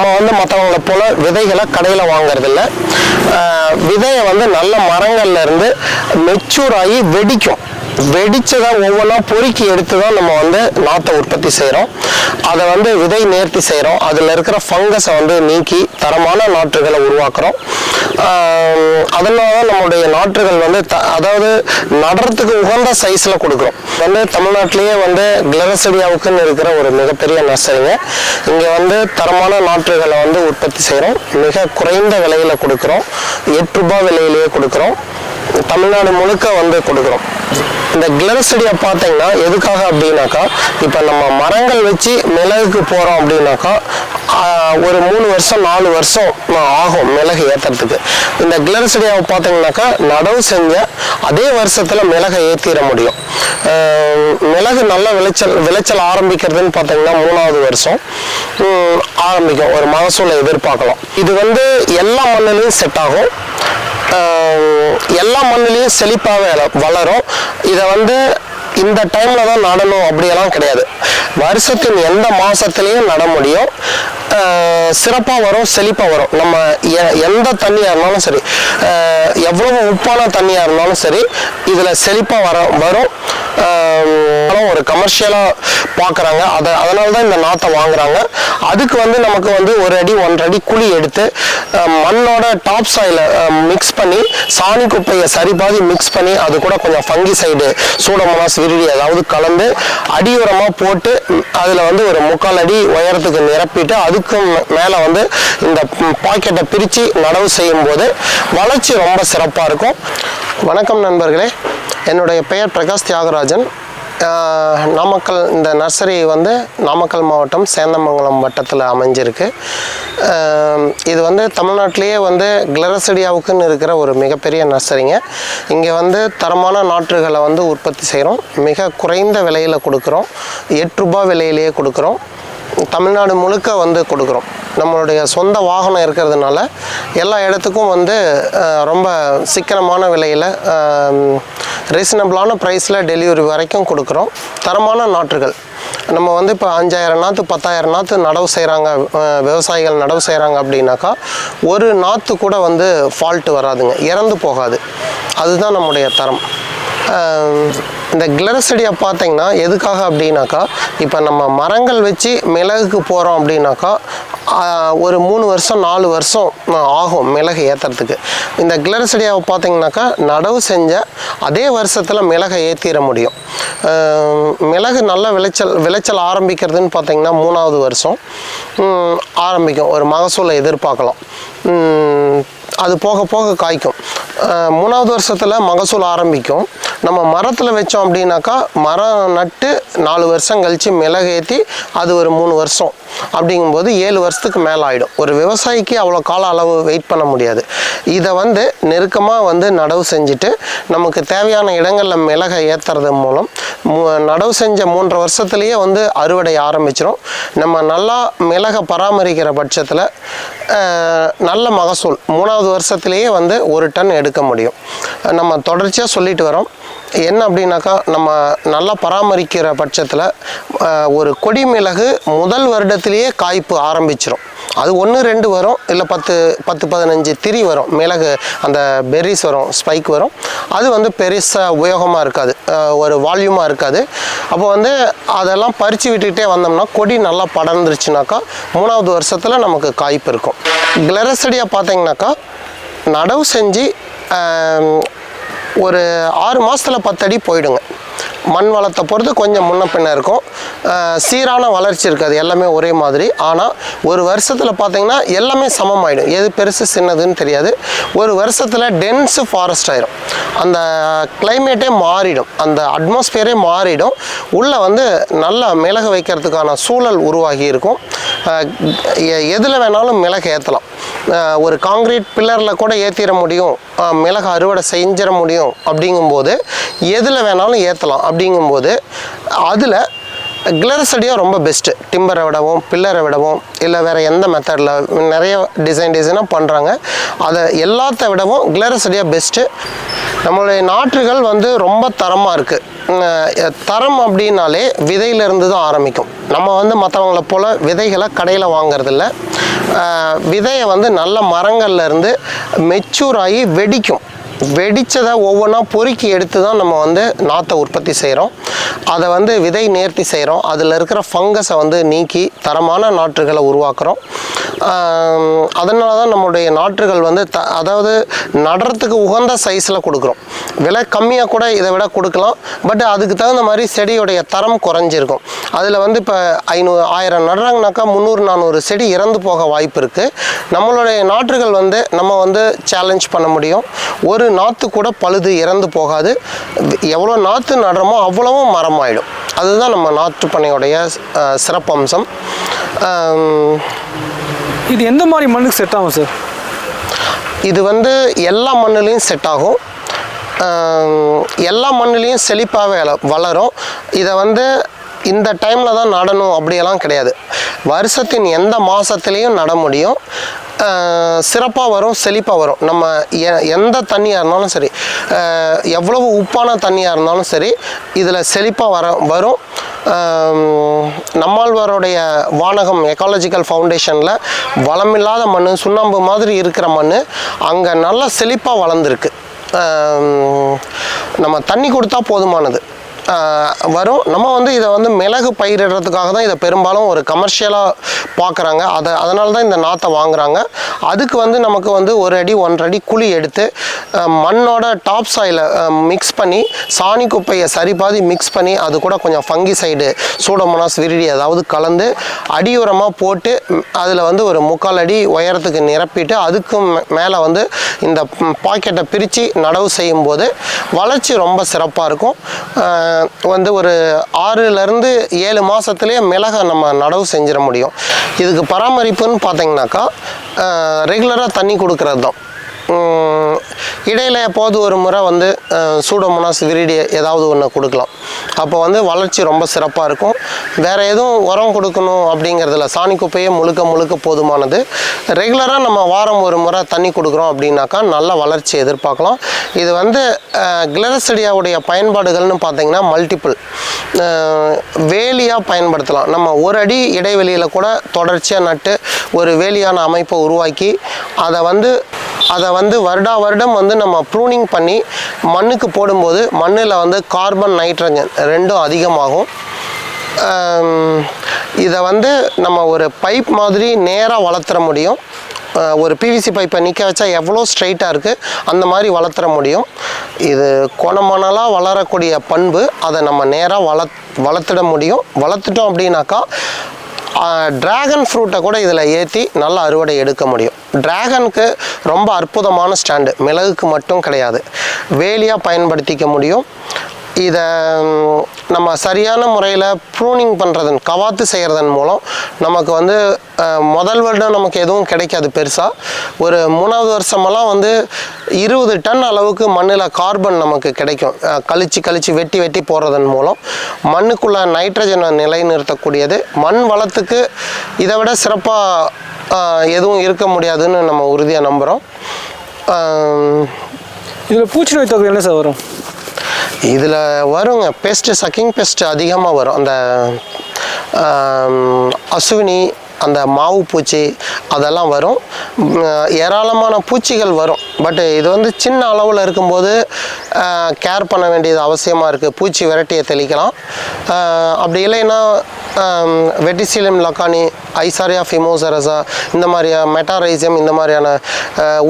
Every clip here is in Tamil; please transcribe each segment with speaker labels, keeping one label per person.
Speaker 1: நம்ம வந்து மற்றவங்களை போல விதைகளை கடையில் வாங்குறதில்ல. விதையை வந்து நல்ல மரங்கள்ல இருந்து மெச்சூர் ஆகி வெடிக்கும். வெடிச்சதை ஒவ்வொன்றா பொறுக்கி எடுத்து தான் நம்ம வந்து நாற்றை உற்பத்தி செய்கிறோம் அதை வந்து விதை நேர்த்தி செய்கிறோம் அதில் இருக்கிற ஃபங்கஸை வந்து நீக்கி தரமான நாற்றுகளை உருவாக்குறோம். அதனால தான் நம்மளுடைய நாற்றுகள் வந்து த அதாவது நடுறதுக்கு உகந்த சைஸில் கொடுக்குறோம். வந்து தமிழ்நாட்டிலேயே வந்து கிளரசடியாவுக்குன்னு இருக்கிற ஒரு மிகப்பெரிய நர்சரிங்க இங்கே வந்து தரமான நாற்றுகளை வந்து உற்பத்தி செய்கிறோம் மிக குறைந்த விலையில் கொடுக்குறோம். எட்டு ரூபாய் விலையிலேயே கொடுக்குறோம். தமிழ்நாடு முழுக்க வந்து கொடுக்குறோம். இந்த கிளரசடியை பார்த்தீங்கன்னா எதுக்காக அப்படின்னாக்கா இப்போ நம்ம மரங்கள் வச்சு மிளகுக்கு போகிறோம் அப்படின்னாக்கா ஒரு மூணு வருஷம் நாலு வருஷம் ஆகும் மிளகு ஏற்றுறதுக்கு இந்த கிளரசடியாவை பார்த்தீங்கன்னாக்கா நடவு செஞ்ச அதே வருஷத்தில் மிளகை ஏற்றிட முடியும். மிளகு நல்ல விளைச்சல் விளைச்சல் ஆரம்பிக்கிறதுன்னு பார்த்தீங்கன்னா மூணாவது வருஷம் ஆரம்பிக்கும். ஒரு மகசூலை எதிர்பார்க்கலாம். இது வந்து எல்லா மண்ணிலையும் செட் ஆகும். எல்லா மண்ணிலையும் செழிப்பாக வளரும். இதை வந்து இந்த டைமில் தான் நடணும் அப்படியெல்லாம் கிடையாது. வருஷத்தின் எந்த மாதத்துலேயும் நட முடியும். சிறப்பாக வரும் செழிப்பாக வரும். நம்ம எ- எந்த தண்ணியாக இருந்தாலும் சரி எவ்வளவு உப்பான தண்ணியாக இருந்தாலும் சரி இதில் செழிப்பாக வர வரும். ஒரு கமர்ஷியலாக பார்க்குறாங்க. அதை அதனால தான் இந்த நாற்றை வாங்குறாங்க. அதுக்கு வந்து நமக்கு வந்து ஒரு அடி ஒன்றரை அடி குழி எடுத்து மண்ணோட டாப் சாயில மிக்ஸ் பண்ணி சாணி குப்பையை சரிபாதி மிக்ஸ் பண்ணி அது கூட கொஞ்சம் ஃபங்கி சைடு சூடமோனாஸ் விரிடி அதாவது கலந்து அடியுரமாக போட்டு அதில் வந்து ஒரு முக்கால் அடி உயரத்துக்கு நிரப்பிட்டு அதுக்கும் மேலே வந்து இந்த பாக்கெட்டை பிரித்து நடவு செய்யும் போது வளர்ச்சி ரொம்ப சிறப்பாக இருக்கும். வணக்கம் நண்பர்களே. என்னுடைய பெயர் பிரகாஷ் தியாகராஜன். நாமக்கல் இந்த நர்சரி வந்து நாமக்கல் மாவட்டம் சேந்தமங்கலம் வட்டத்தில் அமைஞ்சிருக்கு. இது வந்து தமிழ்நாட்டிலேயே வந்து கிளரசடியாவுக்குன்னு இருக்கிற ஒரு மிகப்பெரிய நர்சரிங்க. இங்கே வந்து தரமான நாற்றுகளை வந்து உற்பத்தி செய்கிறோம் மிக குறைந்த விலையில் கொடுக்குறோம். எட்டு ரூபா விலையிலேயே கொடுக்குறோம். தமிழ்நாடு முழுக்க வந்து கொடுக்குறோம். நம்மளுடைய சொந்த வாகனம் இருக்கிறதுனால எல்லா இடத்துக்கும் வந்து ரொம்ப சிக்கனமான விலையில் ரீசனபிளான ப்ரைஸில் டெலிவரி வரைக்கும் கொடுக்குறோம். தரமான நாற்றுகள். நம்ம வந்து இப்போ அஞ்சாயிரம் நாற்று பத்தாயிரம் நாற்று நடவு செய்கிறாங்க விவசாயிகள் நடவு செய்கிறாங்க அப்படின்னாக்கா ஒரு நாற்று கூட வந்து ஃபால்ட்டு வராதுங்க. இறந்து போகாது. அதுதான் நம்முடைய தரம். இந்த கிளரசடியை பார்த்தீங்கன்னா எதுக்காக அப்படின்னாக்கா இப்போ நம்ம மரங்கள் வச்சு மிளகுக்கு போகிறோம் அப்படின்னாக்கா ஒரு மூணு வருஷம் நாலு வருஷம் ஆகும் மிளகு ஏற்றுறதுக்கு இந்த கிளரசடியாவை பார்த்தீங்கன்னாக்கா நடவு செஞ்ச அதே வருஷத்தில் மிளகை ஏற்றிட முடியும். மிளகு நல்ல விளைச்சல் விளைச்சல் ஆரம்பிக்கிறதுன்னு பார்த்தீங்கன்னா மூணாவது வருஷம் ஆரம்பிக்கும். ஒரு மகசூலை எதிர்பார்க்கலாம். அது போக போக காய்க்கும். மூணாவது வருஷத்தில் மகசூல் ஆரம்பிக்கும். நம்ம மரத்தில் வச்சோம் அப்படின்னாக்கா மரம் நட்டு நாலு வருஷம் கழித்து மிளகு ஏற்றி அது ஒரு மூணு வருஷம். அப்படிங்கும்போது ஏழு வருஷத்துக்கு மேலே ஆகிடும் ஒரு விவசாயிக்கு அவ்வளோ கால அளவு வெயிட் பண்ண முடியாது. இதை வந்து நெருக்கமாக வந்து நடவு செஞ்சுட்டு நமக்கு தேவையான இடங்களில் மிளகை ஏற்றுறது மூலம் மு- நடவு செஞ்ச மூன்றரை வருஷத்துலேயே வந்து அறுவடை ஆரம்பிச்சிடும் நம்ம நல்லா மிளகை பராமரிக்கிற பட்சத்தில் நல்ல மகசூல் மூணாவது வருஷத்துலேயே வந்து ஒரு டன் எடுக்க முடியும். நம்ம தொடர்ச்சியாக சொல்லிட்டு வரோம். என்ன அப்படின்னாக்கா நம்ம நல்லா பராமரிக்கிற பட்சத்தில் ஒரு கொடி மிளகு முதல் வருடத்திலேயே காய்ப்பு ஆரம்பிச்சிடும் அது ஒன்று ரெண்டு வரும் இல்லை பத்து பத்து பதினஞ்சு திரி வரும். மிளகு அந்த பெரிஸ் வரும் ஸ்பைக் வரும். அது வந்து பெருசாக உபயோகமாக இருக்காது. ஒரு வால்யூமாக இருக்காது. அப்போ வந்து அதெல்லாம் பறித்து விட்டுக்கிட்டே வந்தோம்னா கொடி நல்லா படர்ந்துருச்சுனாக்கா மூணாவது வருஷத்தில் நமக்கு காய்ப்பு இருக்கும். கிளரசடியாக பார்த்தீங்கன்னாக்கா நடவு செஞ்சு ஒரு ஆறு மாதத்தில் பத்தடி போயிடுங்க. மண் வளத்தை பொறுத்து கொஞ்சம் முன்ன பின்ன இருக்கும். சீரான வளர்ச்சி இருக்காது எல்லாமே ஒரே மாதிரி. ஆனால் ஒரு வருஷத்தில் பார்த்திங்கன்னா எல்லாமே சமமாயிடும். எது பெருசு சின்னதுன்னு தெரியாது. ஒரு வருஷத்தில் டென்ஸு ஃபாரஸ்ட் ஆயிரும். அந்த கிளைமேட்டே மாறிடும். அந்த அட்மாஸ்பியரே மாறிடும். உள்ளே வந்து நல்லா மிளகு வைக்கிறதுக்கான சூழல் உருவாகி இருக்கும். எதில் வேணாலும் மிளகு ஏற்றலாம் ஒரு காங்கிரீட் பில்லரில் கூட ஏற்றிட முடியும். மிளகு அறுவடை செஞ்சிட முடியும். அப்படிங்கும்போது எதில் வேணாலும் ஏற்றலாம் அப்படிங்கும்போது அதில் கிளரசடியாக ரொம்ப பெஸ்ட்டு டிம்பரை விடவும் பில்லரை விடவும் இல்லை வேறு எந்த மெத்தடில் நிறைய டிசைன் டிசைனாக பண்ணுறாங்க அதை எல்லாத்த விடவும் கிளரசடியாக பெஸ்ட்டு நம்மளுடைய நாற்றுகள் வந்து ரொம்ப தரமாக இருக்குது தரம் அப்படின்னாலே விதையிலிருந்து தான் ஆரம்பிக்கும். நம்ம வந்து மற்றவங்கள போல் விதைகளை கடையில் வாங்குறதில்ல. விதையை வந்து நல்ல மரங்கள்லேருந்து மெச்சூர் ஆகி வெடிக்கும். வெடித்ததை ஒவ்வொன்றா பொறுக்கி எடுத்து தான் நம்ம வந்து நாற்றை உற்பத்தி செய்கிறோம் அதை வந்து விதை நேர்த்தி செய்கிறோம் அதில் இருக்கிற ஃபங்கஸை வந்து நீக்கி தரமான நாற்றுகளை உருவாக்குறோம். அதனால தான் நம்மளுடைய நாற்றுகள் வந்து த அதாவது நடுறதுக்கு உகந்த சைஸில் கொடுக்குறோம். விலை கம்மியாக கூட இதை விட கொடுக்கலாம். பட் அதுக்கு தகுந்த மாதிரி செடியுடைய தரம் குறைஞ்சிருக்கும். அதில் வந்து இப்போ ஐநூறு ஆயிரம் நடுறாங்கனாக்கா முந்நூறு நானூறு செடி இறந்து போக வாய்ப்பு இருக்குது நம்மளுடைய நாற்றுகள் வந்து நம்ம வந்து சேலஞ்ச் பண்ண முடியும். ஒரு நாற்று கூட பழுது இறந்து போகாது. எவ்வளோ நாற்று நடுறோமோ அவ்வளவும் மரமாயிடும். அதுதான் நம்ம நாற்று பண்ணையுடைய சிறப்பம்சம்.
Speaker 2: இது எந்த மாதிரி மண்ணுக்கு செட் ஆகும் சார்
Speaker 1: இது வந்து எல்லா மண்ணுலேயும் செட் ஆகும். எல்லா மண்ணுலேயும் செழிப்பாகவே வள வளரும். இதை வந்து இந்த டைமில் தான் நடணும் அப்படியெல்லாம் கிடையாது. வருஷத்தின் எந்த மாதத்துலேயும் நட முடியும். சிறப்பாக வரும் செழிப்பாக வரும். நம்ம எ- எந்த தண்ணியாக இருந்தாலும் சரி எவ்வளவு உப்பான தண்ணியாக இருந்தாலும் சரி இதில் செழிப்பாக வர வரும். நம்மாழ்வாருடைய வானகம் எக்காலஜிக்கல் ஃபவுண்டேஷனில் வளமில்லாத மண் சுண்ணாம்பு மாதிரி இருக்கிற மண் அங்கே நல்லா செழிப்பாக வளர்ந்துருக்கு. நம்ம தண்ணி கொடுத்தா போதுமானது. வரும். நம்ம வந்து இதை வந்து மிளகு பயிரிடுறதுக்காக தான் இதை பெரும்பாலும் ஒரு கமர்ஷியலாக பார்க்குறாங்க. அதை அதனால தான் இந்த நாற்றை வாங்குறாங்க. அதுக்கு வந்து நமக்கு வந்து ஒரு அடி ஒன்றரை அடி குழி எடுத்து மண்ணோட டாப் சாயில மிக்ஸ் பண்ணி சாணி குப்பையை சரி பாதி மிக்ஸ் பண்ணி அது கூட கொஞ்சம் ஃபங்கி சைடு சூடோமோனாஸ் விரிடி அதாவது கலந்து அடியுரமாக போட்டு அதில் வந்து ஒரு முக்கால் அடி உயரத்துக்கு நிரப்பிட்டு அதுக்கும் மேலே வந்து இந்த பாக்கெட்டை பிரித்து நடவு செய்யும்போது வளர்ச்சி ரொம்ப சிறப்பாக இருக்கும். வந்து ஒரு ஆறுலேருந்து ஏழு மாதத்துலேயே மிளகை நம்ம நடவு செஞ்சிட முடியும். இதுக்கு பராமரிப்புன்னு பார்த்தீங்கன்னாக்கா ரெகுலராக தண்ணி கொடுக்கறது தான் இடையில் எப்போது ஒரு முறை வந்து சூடோமோனாஸ் விரிடி ஏதாவது ஒன்று கொடுக்கலாம். அப்போ வந்து வளர்ச்சி ரொம்ப சிறப்பாக இருக்கும். வேறு எதுவும் உரம் கொடுக்கணும் அப்படிங்கிறதுல சாணி குப்பையே முழுக்க முழுக்க போதுமானது. ரெகுலராக நம்ம வாரம் ஒரு முறை தண்ணி கொடுக்குறோம் அப்படின்னாக்கா நல்ல வளர்ச்சி எதிர்பார்க்கலாம். இது வந்து கிளரசடியாவுடைய பயன்பாடுகள்னு பார்த்திங்கன்னா மல்டிபிள் வேலியாக பயன்படுத்தலாம். நம்ம ஒரு அடி இடைவெளியில் கூட தொடர்ச்சியாக நட்டு ஒரு வேலியான அமைப்பை உருவாக்கி அதை வந்து அதை வந்து வருடா வருடம் வந்து நம்ம ப்ரூனிங் பண்ணி மண்ணுக்கு போடும்போது மண்ணில் வந்து கார்பன் நைட்ரஜன் ரெண்டும் அதிகமாகும். இதை வந்து நம்ம ஒரு பைப் மாதிரி நேராக வளர்த்துற முடியும். ஒரு பிவிசி பைப்பை நிற்க வச்சா எவ்வளோ ஸ்ட்ரைட்டாக இருக்குது அந்த மாதிரி வளர்த்துற முடியும். இது கொணமணலாக வளரக்கூடிய பண்பு அதை நம்ம நேராக வள வளர்த்துட முடியும். வளர்த்துட்டோம் அப்படின்னாக்கா டிராகன் ஃப்ரூட்டை கூட இதில் ஏற்றி நல்ல அறுவடை எடுக்க முடியும். டிராகனுக்கு ரொம்ப அற்புதமான ஸ்டாண்டு மிளகுக்கு மட்டும் கிடையாது. வேலியாக பயன்படுத்திக்க முடியும். இதை நம்ம சரியான முறையில் ப்ரூனிங் பண்ணுறதன் கவாத்து செய்கிறதன் மூலம் நமக்கு வந்து முதல் வருடம் நமக்கு எதுவும் கிடைக்காது பெருசாக ஒரு மூணாவது வருஷமெல்லாம் வந்து இருபது டன் அளவுக்கு மண்ணில் கார்பன் நமக்கு கிடைக்கும். கழிச்சு கழிச்சு வெட்டி வெட்டி போடுறதன் மூலம் மண்ணுக்குள்ள நைட்ரஜனை நிலைநிறுத்தக்கூடியது. மண் வளத்துக்கு இதை விட சிறப்பாக எதுவும் இருக்க முடியாதுன்னு நம்ம உறுதியாக நம்புகிறோம்
Speaker 2: இதில் பூச்சி நோய் தொகை என்ன சார் வரும்?
Speaker 1: இதில் வருங்க. பெஸ்ட்டு சக்கிங் பெஸ்ட் அதிகமாக வரும். அந்த அசுவினி அந்த மாவு பூச்சி அதெல்லாம் வரும். ஏராளமான பூச்சிகள் வரும். பட் இது வந்து சின்ன அளவில் இருக்கும்போது கேர் பண்ண வேண்டியது அவசியமாக இருக்குது பூச்சி விரட்டியை தெளிக்கலாம். அப்படி இல்லைன்னா வெட்டிசிலியம் லக்கானி ஐசாரியா ஃபிமோசரஸா இந்த மாதிரியான மெட்டாரைசியம் இந்த மாதிரியான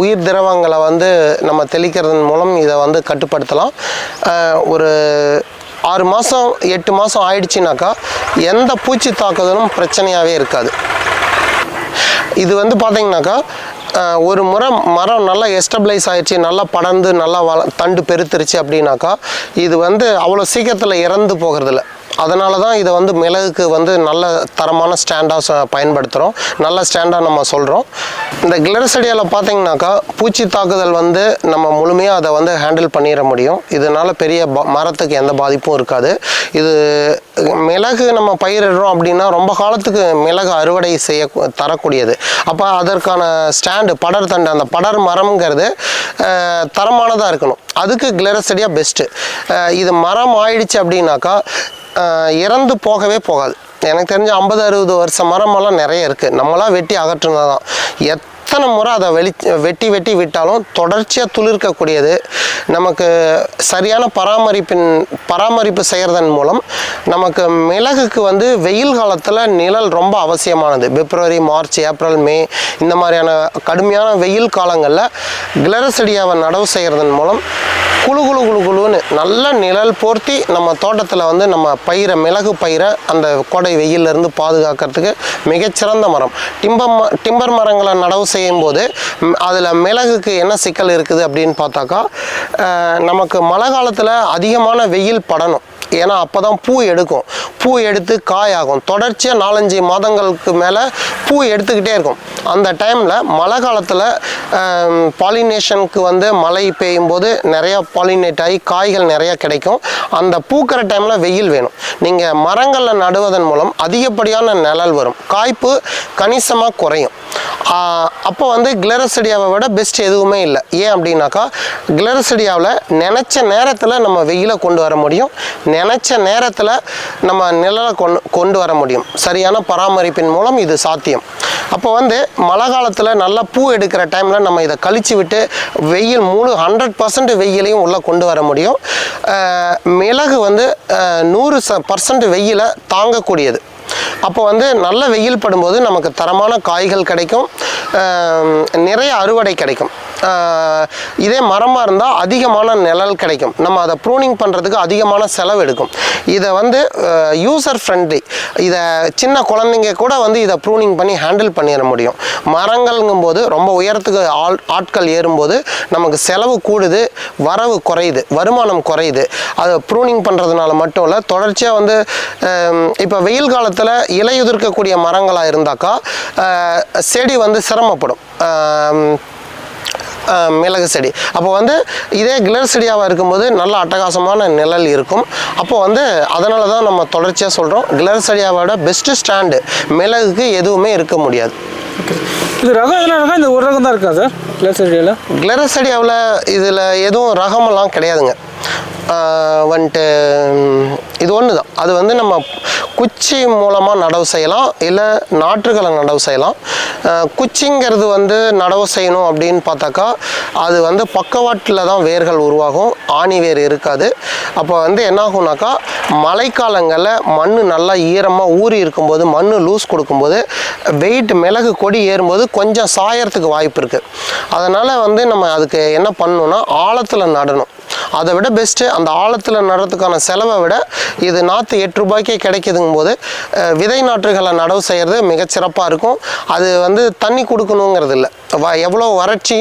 Speaker 1: உயிர் திரவங்களை வந்து நம்ம தெளிக்கிறதன் மூலம் இதை வந்து கட்டுப்படுத்தலாம். ஒரு ஆறு மாதம் எட்டு மாதம் ஆயிடுச்சுனாக்கா எந்த பூச்சி தாக்குதலும் பிரச்சனையாகவே இருக்காது. இது வந்து பார்த்தீங்கன்னாக்கா ஒரு முறை மரம் நல்லா எஸ்டபிளைஸ் ஆயிடுச்சு நல்லா படர்ந்து நல்லா வள தண்டு பெருத்துருச்சு அப்படின்னாக்கா இது வந்து அவ்வளோ சீக்கிரத்தில் இறந்து போகிறதில்ல. அதனால தான் இதை வந்து மிளகுக்கு வந்து நல்ல தரமான ஸ்டாண்டாக பயன்படுத்துகிறோம் நல்ல ஸ்டாண்டாக நம்ம சொல்கிறோம் இந்த கிளரசடியாவில் பார்த்தீங்கன்னாக்கா பூச்சி தாக்குதல் வந்து நம்ம முழுமையாக அதை வந்து ஹேண்டில் பண்ணிட முடியும். இதனால் பெரிய ப- மரத்துக்கு எந்த பாதிப்பும் இருக்காது. இது மிளகு நம்ம பயிரிடுறோம் அப்படின்னா ரொம்ப காலத்துக்கு மிளகு அறுவடை செய்ய தரக்கூடியது. அப்போ அதற்கான ஸ்டாண்டு படர் தண்டு அந்த படர் மரம்ங்கிறது தரமானதாக இருக்கணும். அதுக்கு கிளரசடியாக பெஸ்ட்டு இது மரம் ஆயிடுச்சு அப்படின்னாக்கா இறந்து போகவே போகாது. எனக்கு தெரிஞ்ச ஐம்பது அறுபது வருஷம் மரமெல்லாம் நிறைய இருக்குது நம்மளாம் வெட்டி அகற்றுனதான் தான் எத்தனை முறை அதை வெளி வெட்டி வெட்டி விட்டாலும் தொடர்ச்சியாக துளிர்க்கக்கூடியது. நமக்கு சரியான பராமரிப்பின் பராமரிப்பு செய்கிறதன் மூலம் நமக்கு மிளகுக்கு வந்து வெயில் காலத்தில் நிழல் ரொம்ப அவசியமானது. பிப்ரவரி மார்ச் ஏப்ரல் மே இந்த மாதிரியான கடுமையான வெயில் காலங்களில் கிளரசடியாவை நடவு செய்கிறதன் மூலம் குழு குழு குழு குழுன்னு நல்ல நிழல் போர்த்தி நம்ம தோட்டத்தில் வந்து நம்ம பயிரை மிளகு பயிரை அந்த கோடை வெயிலிருந்து பாதுகாக்கிறதுக்கு மிகச்சிறந்த மரம். டிம்பர் ம டிம்பர் மரங்களை நடவு செய்யும் போது அதில் மிளகுக்கு என்ன சிக்கல் இருக்குது அப்படின்னு பார்த்தாக்கா நமக்கு மழை காலத்தில் அதிகமான வெயில் படணும். ஏன்னா அப்போ தான் பூ எடுக்கும். பூ எடுத்து காயாகும். தொடர்ச்சியாக நாலஞ்சு மாதங்களுக்கு மேலே பூ எடுத்துக்கிட்டே இருக்கும். அந்த டைமில் மழை காலத்தில் பாலினேஷனுக்கு வந்து மழை பெய்யும் போது நிறையா பாலினேட் ஆகி காய்கள் நிறையா கிடைக்கும். அந்த பூக்கிற டைமில் வெயில் வேணும். நீங்கள் மரங்களில் நடுவதன் மூலம் அதிகப்படியான நிழல் வரும். காய்ப்பு கணிசமாக குறையும். அப்போ வந்து கிளரசடியாவை விட பெஸ்ட் எதுவுமே இல்லை. ஏன் அப்படின்னாக்கா கிளரசடியாவில் நினச்ச நேரத்தில் நம்ம வெயிலை கொண்டு வர முடியும். நினைச்ச நேரத்தில் நம்ம நிழலை கொண்டு கொண்டு வர முடியும். சரியான பராமரிப்பின் மூலம் இது சாத்தியம். அப்போ வந்து மழை காலத்தில் நல்லா பூ எடுக்கிற டைமில் நம்ம இதை கழிச்சு விட்டு வெயில் மூணு ஹண்ட்ரட் பர்சன்ட் வெயிலையும் உள்ளே கொண்டு வர முடியும். மிளகு வந்து நூறு ச பர்சன்ட் வெயிலை தாங்கக்கூடியது. அப்போ வந்து நல்ல வெயில் படும்போது நமக்கு தரமான காய்கள் கிடைக்கும். நிறைய அறுவடை கிடைக்கும். இதே மரமாக இருந்தால் அதிகமான நிழல் கிடைக்கும். நம்ம அதை ப்ரூனிங் பண்ணுறதுக்கு அதிகமான செலவு எடுக்கும். இதை வந்து யூசர் ஃப்ரெண்ட்லி இதை சின்ன குழந்தைங்க கூட வந்து இதை ப்ரூனிங் பண்ணி ஹேண்டில் பண்ணிட முடியும். மரங்கள்ங்கும்போது ரொம்ப உயரத்துக்கு ஆள் ஆட்கள் ஏறும்போது நமக்கு செலவு கூடுது வரவு குறையுது வருமானம் குறையுது. அதை ப்ரூனிங் பண்ணுறதுனால மட்டும் இல்லை தொடர்ச்சியாக வந்து இப்போ வெயில் காலத்தில் இலையுதிர்க்கக்கூடிய மரங்களாக இருந்தாக்கா செடி வந்து சிரமப்படும். மிளகு செடி. அப்போ வந்து இதே கிளர் செடியாக இருக்கும்போது நல்ல அட்டகாசமான நிழல் இருக்கும். அப்போ வந்து அதனால தான் நம்ம தொடர்ச்சியாக சொல்கிறோம் கிளர் செடியாவோட பெஸ்ட்டு ஸ்டாண்டு மிளகுக்கு எதுவுமே இருக்க முடியாது.
Speaker 2: இது ரகம் எதனா இருக்கா இந்த ஒரு ரகம் தான் இருக்கா சார்? கிளாஸ் ஏரியாவில்
Speaker 1: கிளரசடியாவில் இதில் எதுவும் ரகமெல்லாம் கிடையாதுங்க. வந்துட்டு இது ஒன்று தான் அது வந்து நம்ம குச்சி மூலமாக நடவு செய்யலாம் இல்லை நாற்றுகளை நடவு செய்யலாம். குச்சிங்கிறது வந்து நடவு செய்யணும் அப்படின்னு பார்த்தாக்கா அது வந்து பக்கவாட்டில் தான் வேர்கள் உருவாகும் ஆணி வேர் இருக்காது. அப்போ வந்து என்னாகும்னாக்கா மழைக்காலங்களில் மண் நல்லா ஈரமாக ஊறி இருக்கும்போது மண் லூஸ் கொடுக்கும்போது வெயிட் மிளகு கொடி ஏறும்போது கொஞ்சம் சாயறதுக்கு வாய்ப்பு இருக்குது அதனால் வந்து நம்ம அதுக்கு என்ன பண்ணணும்னா ஆழத்தில் நடணும். அதை விட பெஸ்ட்டு அந்த ஆழத்தில் நடுறதுக்கான செலவை விட இது நாற்று எட்டு ரூபாய்க்கே கிடைக்குதுங்கும் போது விதை நாற்றுகளை நடவு செய்கிறது மிகச்சிறப்பாக இருக்கும். அது வந்து தண்ணி கொடுக்கணுங்கிறது இல்லை வ எவ்வளோ வறட்சி